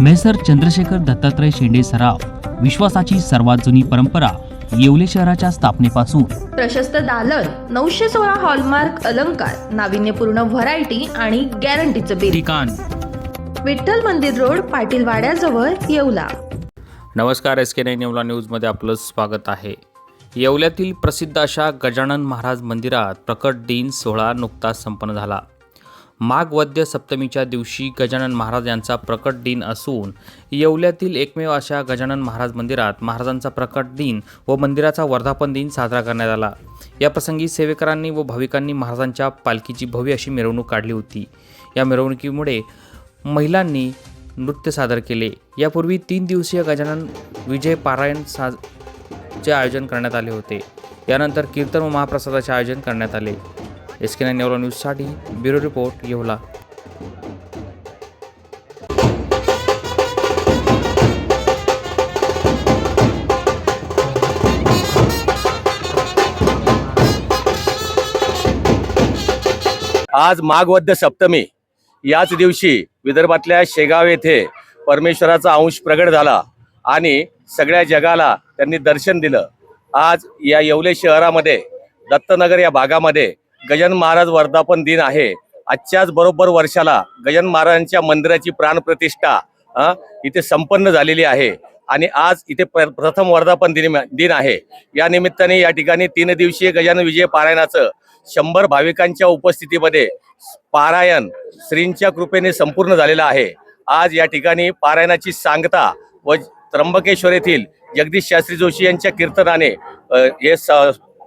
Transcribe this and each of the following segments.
Measure Chandrashekhar Dattatray शेंडे सराव विश्वासाची सर्वात जुनी परंपरा येवले शहराच्या स्थापनेपासून. प्रशस्त दालन नऊशे सोळा हॉलमार्क अलंकार नाविन्यपूर्ण व्हरायटी आणि गॅरंटीचं बिल ठिकाण. विठ्ठल मंदिर रोड पाटील वाड्याजवळ येवला. नमस्कार एस के नाईन येवला न्यूजमध्ये आपलं स्वागत आहे. येवल्यातील प्रसिद्ध अशा गजानन महाराज मंदिरात प्रकट दिन सोहळा नुकताच संपन्न झाला. माघ वद्य सप्तमीच्या दिवशी गजानन महाराज यांचा प्रकट दिन असून येवल्यातील एकमेव अशा गजानन महाराज मंदिरात महाराजांचा प्रकट दिन व मंदिराचा वर्धापन दिन साजरा करण्यात आला. या प्रसंगी सेवेकरांनी व भाविकांनी महाराजांच्या पालखीची भव्य अशी मिरवणूक काढली होती. या मिरवणुकीमुळे महिलांनी नृत्य सादर केले. यापूर्वी तीन दिवसीय गजानन विजय पारायण साज चे आयोजन करण्यात आले होते. यानंतर कीर्तन व महाप्रसादाचे आयोजन करण्यात आले. एस के नाईन नेवला न्यूजसाठी ब्युरो रिपोर्ट येवला. आज माघवद्य सप्तमी. याच दिवशी विदर्भातल्या शेगाव येथे परमेश्वराचा अंश प्रगट झाला आणि सगळ्या जगाला त्यांनी दर्शन दिलं. आज या येवले शहरामध्ये दत्तनगर या भागामध्ये गजानन महाराज वर्धापन दिन आहे. आजच्याच बरोबर वर्षाला गजानन महाराजांच्या मंदिराची प्राणप्रतिष्ठा इथे संपन्न झालेली आहे. आणि आज इथे प्र- प्रथम वर्धापन दिन दिन आहे. या निमित्ताने या ठिकाणी तीन दिवसीय गजानन विजय पारायणाचं शंभर भाविकांच्या उपस्थितीमध्ये पारायण श्रींच्या कृपेने संपूर्ण झालेलं आहे. आज या ठिकाणी पारायणाची सांगता व त्र्यंबकेश्वर येथील जगदीश शास्त्री जोशी यांच्या कीर्तनाने हे स-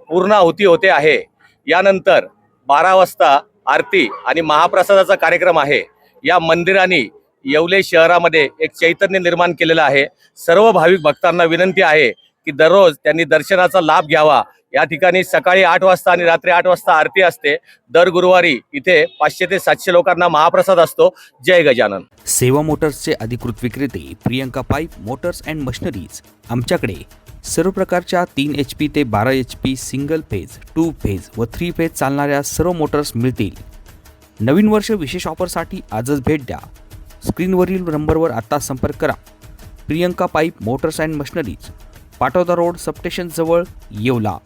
पूर्ण आहुती होते आहे. यानंतर बारा वाजता आरती आणि महाप्रसादाचा कार्यक्रम आहे. या मंदिराने येवले शहरामध्ये एक चैतन्य निर्माण केलेलं आहे. सर्व भाविक भक्तांना विनंती आहे की दररोज त्यांनी दर्शनाचा लाभ घ्यावा. या ठिकाणी सकाळी आठ वाजता आणि रात्री आठ वाजता आरती असते. दर गुरुवारी इथे पाचशे ते सातशे लोकांना महाप्रसाद असतो. जय गजानन. सेवा मोटर्सचे अधिकृत विक्रेते Priyanka pipe motors and machineries. आमच्याकडे सर्व प्रकारच्या तीन एच पी ते बारा H P single phase two phase व थ्री फेज चालणाऱ्या सर्व मोटर्स मिळतील. नवीन वर्ष विशेष ऑफरसाठी आजच भेट द्या. स्क्रीनवरील नंबरवर आता संपर्क करा. Priyanka pipe motors and machineries Patoda road सबस्टेशनजवळ Yeola.